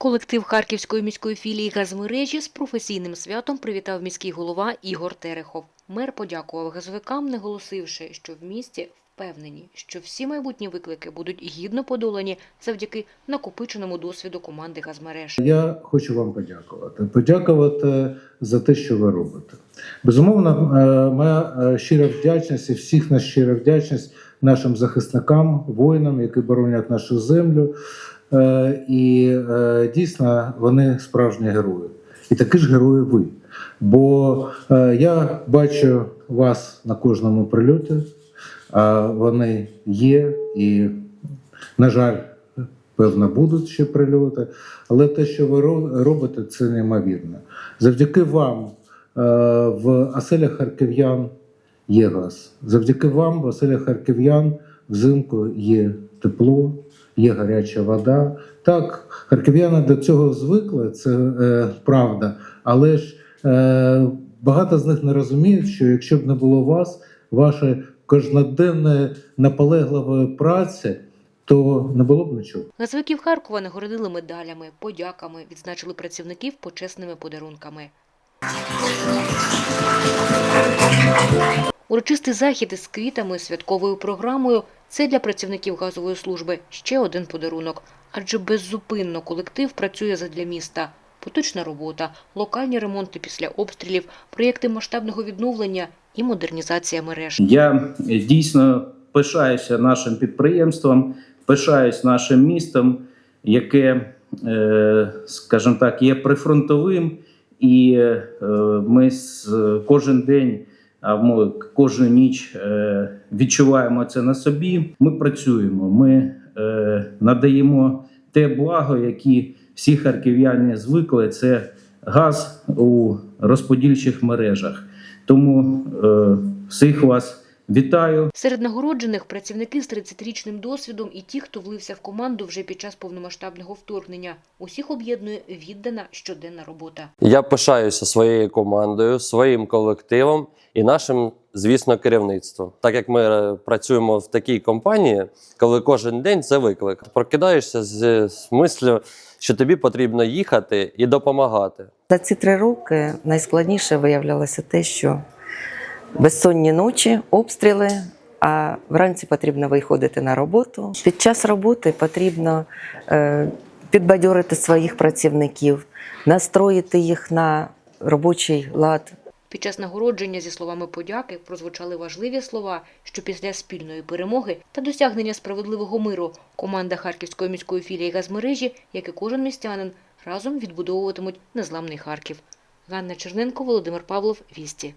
Колектив Харківської міської філії газмережі з професійним святом привітав міський голова Ігор Терехов. Мер подякував газовикам, наголосивши, що в місті впевнені, що всі майбутні виклики будуть гідно подолані завдяки накопиченому досвіду команди газмереж. Я хочу вам подякувати. Подякувати за те, що ви робите. Безумовно, е, моя е, щира вдячність і всіх нас щира вдячність нашим захисникам, воїнам, які боронять нашу землю. Е, І е, дійсно вони справжні герої. І такі ж герої ви. Бо е, я бачу вас на кожному прильоті, вони є і, на жаль, певно, будуть ще прильоти. Але те, що ви робите, це неймовірно. Завдяки вам в оселях харків'ян є газ. Завдяки вам в оселях харків'ян взимку є тепло, є гаряча вода. Так, харків'яни до цього звикли, це е, правда. Але ж е, багато з них не розуміють, що якщо б не було вас, вашої кожноденної наполегливої праці, то не було б нічого. Газовиків Харкова нагородили медалями, подяками, відзначили працівників почесними подарунками. Урочистий захід із квітами святковою програмою це для працівників газової служби ще один подарунок, адже беззупинно колектив працює задля міста. Поточна робота, локальні ремонти після обстрілів, проєкти масштабного відновлення і модернізація мереж. Я дійсно пишаюся нашим підприємством, пишаюсь нашим містом, яке, е, скажімо так, є прифронтовим, і е, ми кожен день, ми кожну ніч е, відчуваємо це на собі. Ми працюємо, ми е, надаємо те благо, які всі харків'яни звикли. Це газ у розподільчих мережах. Тому е, всіх вас вітаю. Серед нагороджених працівники з 30-річним досвідом і ті, хто влився в команду вже під час повномасштабного вторгнення. Усіх об'єднує віддана щоденна робота. Я пишаюся своєю командою, своїм колективом і нашим, звісно, керівництвом. Так як ми е, працюємо в такій компанії, коли кожен день це виклик. Прокидаєшся з, з мислю, що тобі потрібно їхати і допомагати. За ці три роки найскладніше виявлялося те, що безсонні ночі, обстріли, а вранці потрібно виходити на роботу. Під час роботи потрібно е, підбадьорити своїх працівників, настроїти їх на робочий лад, Під час нагородження зі словами подяки прозвучали важливі слова, що після спільної перемоги та досягнення справедливого миру команда Харківської міської філії газмережі, як і кожен містянин, разом відбудовуватимуть незламний Харків. Ганна Черненко, Володимир Павлов, Вісті.